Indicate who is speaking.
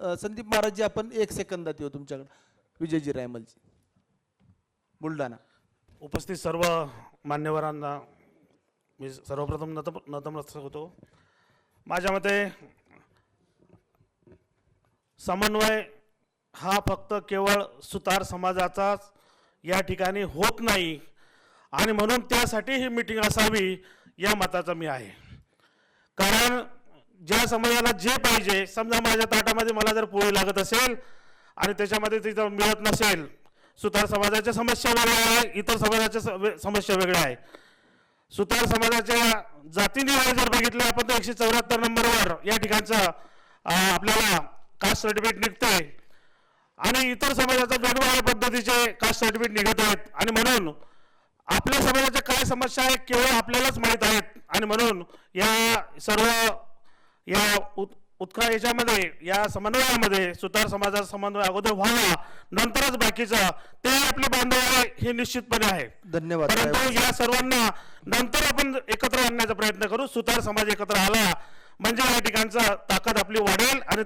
Speaker 1: संदीप महाराजजी आपण एक सेकंदात येऊ तुमच्याकडे. विजयजी रायमलजी. बुलढाणा.
Speaker 2: उपस्थित सर्व मान्यवरांना मी सर्वप्रथम नत नतमस्तक होतो. माझ्या मते समन्वय हा फक्त केवळ सुतार समाजाचाच या ठिकाणी होत नाही आणि म्हणून त्यासाठी ही मीटिंग असावी या मताचा मी आहे. कारण ज्या समाजाला जे पाहिजे समजा माझ्या ताटामध्ये मला जर पोळी लागत असेल आणि त्याच्यामध्ये तिथं मिळत नसेल सुतार समाजाच्या समस्या वेगळ्या आहे इतर समाजाच्या समस्या वेगळ्या आहे सुतार समाजाच्या जातीनिहाय जर बघितलं आपण तर एकशे चौऱ्याहत्तर नंबरवर या ठिकाणचं आपल्याला कास्ट सर्टिफिकेट निघते. आणि इतर समाजाचा वेगवेगळ्या पद्धतीचे कास्ट सर्टिफिकेट निघत आहेत. आणि म्हणून आपल्या समाजाच्या काय समस्या आहेत केवळ आपल्यालाच माहीत आहेत. आणि म्हणून या सर्व या उत उत्खा याच्यामध्ये या समन्वयामध्ये सुतार समाजाचा समन्वय अगोदर व्हावा नंतरच बाकीचं ते आपले बांधव आहे हे निश्चितपणे आहे.
Speaker 1: धन्यवाद
Speaker 2: परंतु या सर्वांना नंतर आपण एकत्र आणण्याचा प्रयत्न करू सुतार समाज एकत्र आला म्हणजे या ठिकाणचा ताकद आपली वाढेल आणि